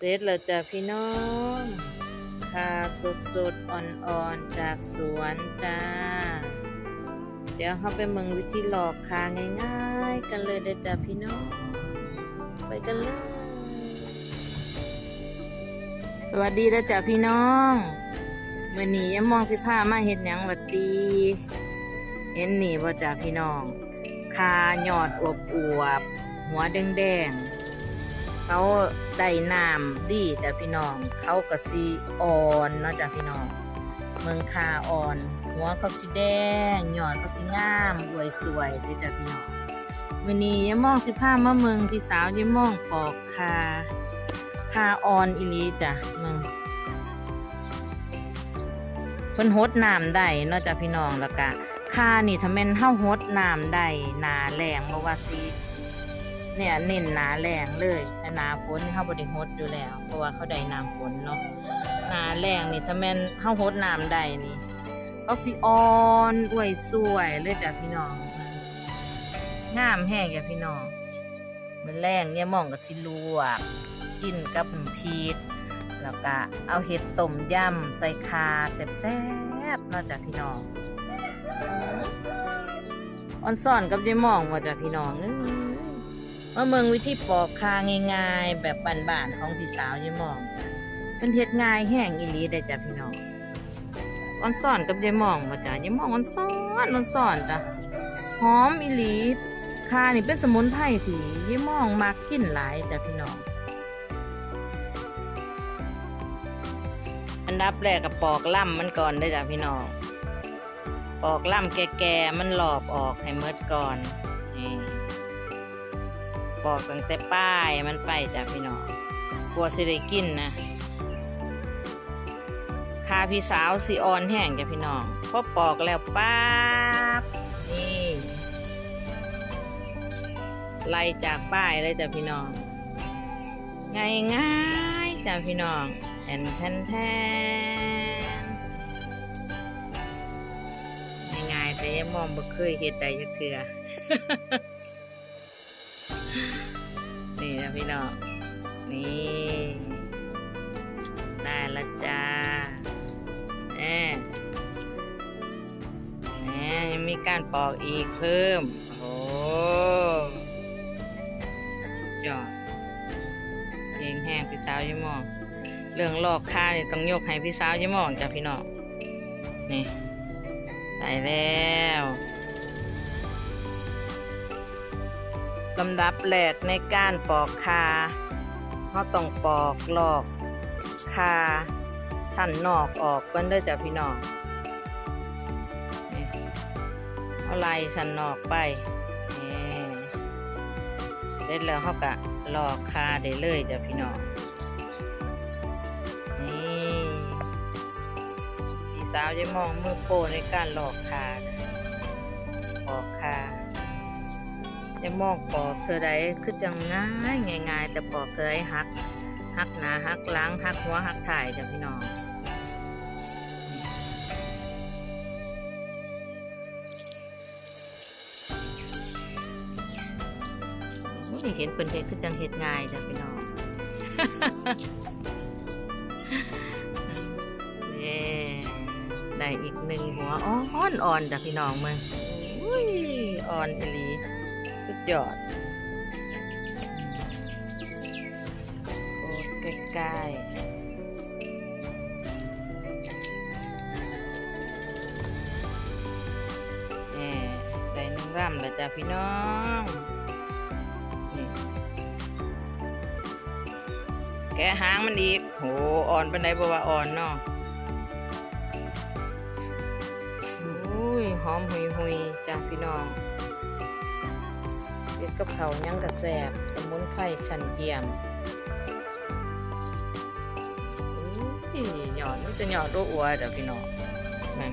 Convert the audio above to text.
เสร็จแล้วจ้ะพี่น้องคาสดสดๆ อ่อนๆ จากสวนจ้า เดี๋ยวเขาไปเมืองวิธีหลอกคาง่ายๆ กันเลยเด้อจ้ะพี่น้อง ไปกันเลย สวัสดีเด้อจ้ะพี่น้องวันนี้ยามมองสิพามาเห็ดหยังหวัดดีเห็นนี่บ่จ้ะพี่น้องคาหยอดอวบอวบหัวแดงๆ เขาได้น้ำดีจ้ะพี่น้อง เขากระสีอ่อนเนาะจ้ะพี่น้อง เมืองคาอ่อน หัวเขาสีแดงหยอดเขาสีงามอวยสวยเด้อจ้ะพี่น้องมือนี้ยามมองสิพามาเมืองพี่สาวยามมองปอกคาคาอ่อนอีลีจ้ะเมืองเพิ่นฮดน้ำได้นาะจ้ะพี่น้องแล้วก็คานี่ถ้าแม่นเฮาฮดน้ำได้นาแรงบ่ว่าสิ เนี่ยเน้นหนาแรงเลยแต่หนาฝนเข้าบริฮดอยู่แล้ว เพราะว่าเขาได้น้ำฝนเนาะหนาแรงนี่ถ้าแม่นเข้าฮดน้ำได้นี่เขาสิอ่อนอวยสวยเลยจ้ะพี่น้องงามแห้งจ้ะพี่น้องมันแรงเนี่ยมองกับสิลวกกินกับพริกแล้วก็เอาเห็ดต้มยำใส่คาแซ่บๆนาะจ้ะพี่น้องออนซ่อนกับยายมองว่าจ้ะพี่น้องเอ้ มาเมืองวิธีปอกคาง่ายๆ แบบบ้านๆของพี่สาวยายหมองเป็นเฮ็ดง่ายแห้งอีหลีได้จ้ะพี่น้องออนซ่อนกับยายหมองว่าจ้ะยายหมองออนซ่อนออนซ่อนจ้ะหอมอีหลีคานี่เป็นสมุนไพรที่ยายหมองมักกินหลายจ้ะพี่น้องอันดับแรกก็ปอกล่ำมันก่อนได้จ้ะพี่น้อง ปอกล่ำแก่ๆมันหลอบออกให้หมดก่อนนี่ อกตั้งแต่ป้ายมันไปจ้ะพี่น้องกลัวสิได้กินนะคาพี่สาวสีอ่อนแห้งจ้ะพี่น้องพอปอกแล้วป๊าบนี่ไล่จากป้ายเลยจ้ะพี่น้องง่ายง่ายจ้ะพี่น้องแทนแทนแทนง่ายๆแต่ยังมองบ่เคยเฮ็ดได้จักเทื่อ พี่น้องนี่ได้ละจ้าแหมแหมยังมีการปอกอีกเพิ่ม โอ้โหยอดเพลงแห้งพี่สาวยี่หมองเรื่องลอกค่าเนี่ต้องยกให้พี่สาวยี่หมองจ้ะพี่น้องนี่ได้แล้ว ลำดับแรกในการปอกคาเขาต้องปอกลอกคาชั้นนอกออกก่อนเด้อจ้ะพี่น้องเอาไล่ชั้นนอกไปเสร็จแล้วเขากะลอกคาได้เลยจ้ะพี่น้องนี่พี่สาวจะมองมือโปในการลอกคาปอกคา จะมองปอกเธอใดคือจังง่ายง่ายๆแต่ปอกเธอใดหักหักหนาหักล้างหักหัวหักถ่ายจ้ะพี่น้องอุ้ยเห็นเป็นเห็ดคือจังเห็ดง่ายจ้ะพี่น้องเย้ได้อีกหนึ่งหัวอ่อนอ่อนจ้ะพี่น้องมึงอุ้ยอ่อนอีหลี ยอดโคตรใกล้ๆแหมได้นึ่งร่ำแล้วจ้ะพี่น้องแกหางมันอีก โห อ่อนเป็นไดบ่ว่าอ่อนเนาะอุ้ย หอมหุยหุยๆจ้ะพี่น้อง เฮ็ดกับเขายังกระแสบสมุนไพรชั้นเยี่ยมอุ้ยหยอดมันจะหยอดด้วยอัวเดี๋ยวพี่น้องนั่น